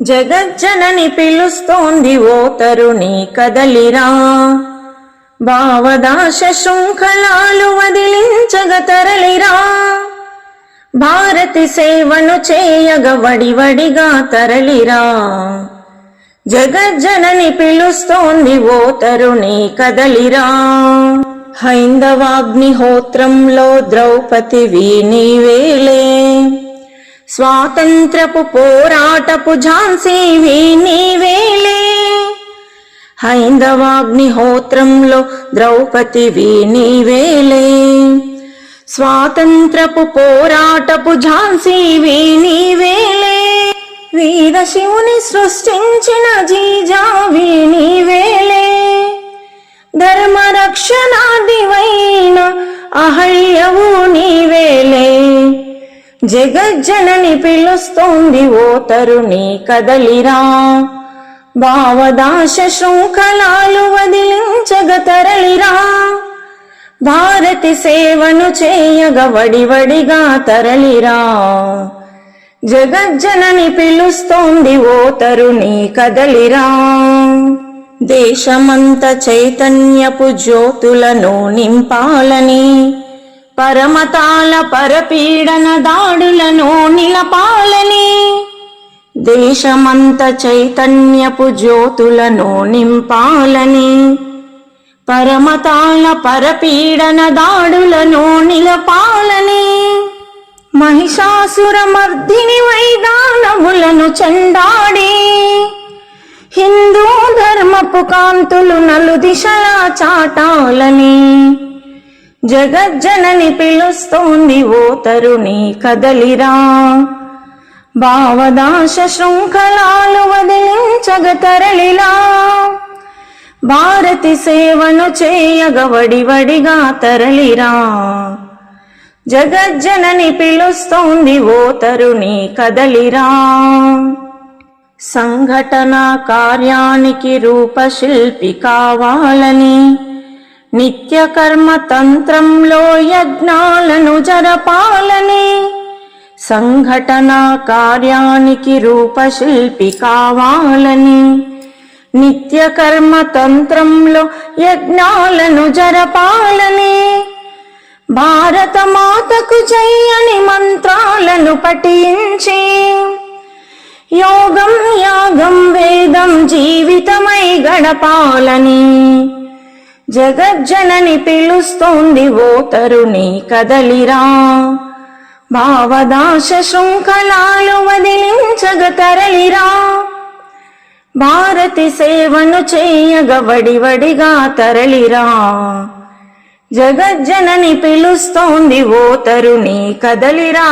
జగజ్జనని పిలుస్తోంది ఓ తరుణి కదలిరా! భావదాశ శృంఖలాలు వదిలించగ తరలిరా! భారతి సేవను చేయగ వడివడిగా తరలిరా! జగజ్జనని పిలుస్తోంది ఓ తరుణి కదలిరా! హైందవాగ్నిహోత్రంలో ద్రౌపదివి నీవేలే స్వాతంత్రపు పోరాటపు ఝాన్సీవి నీవేలే హైందవాగ్నిహోత్రంలో ద్రౌపదివి నీవేలే స్వాతంత్రపు పోరాటపు ఝాన్సీవి నీవేలే వీర శివుని సృష్టించిన జీజావి నీవేలే ధర్మ రక్షణాదివైన అహల్యవు జగజ్జనని పిలుస్తోంది ఓ తరుణి కదలిరా. భావదాశ శృంఖలాలు వదిలించగ తరలిరా. భారతి సేవను చేయగ వడివడిగా తరలిరా. జగజ్జనని పిలుస్తోంది ఓ తరుణి కదలిరా. దేశమంత చైతన్యపు జ్యోతులను నింపాలని పరమతాల పరపీడన దాడులను నిలపాలని దేశమంత చైతన్యపు జ్యోతులను నింపాలని పరమతాల పరపీడన దాడులను నిలపాలని మహిషాసుర మర్దిని వైదానములను చెండాడి హిందూ ధర్మపు కాంతులు నలు దిశలా చాటాలని జగజ్జనని పిలుస్తోంది ఓ తరుణి కదలిరా. భావదాశ శృంఖలాలు వదిలించగ తరలిలా భారతి సేవను చేయగ వడివడిగా తరలిరా. జగజ్జనని పిలుస్తోంది ఓ తరుణి కదలిరా. సంఘటన కార్యానికి రూపశిల్పి కావాలని నిత్య కర్మ తంత్రంలో యజ్ఞాలను జరపాలనే సంఘటనా కార్యానికి రూపశిల్పి కావాలని నిత్య కర్మ తంత్రంలో యజ్ఞాలను జరపాలని భారత మాతకు చెయ్యని మంత్రాలను పఠించి యోగం యాగం వేదం జీవితమై గడపాలని. జగజ్జనని పిలుస్తోంది ఓ తరుణి కదలిరా. భావదాశ శృంఖలాలు వదిలించగ తరలిరా. భారతి సేవను చేయగ వడివడిగా తరలిరా. జగజ్జనని పిలుస్తోంది ఓ తరుణి కదలిరా.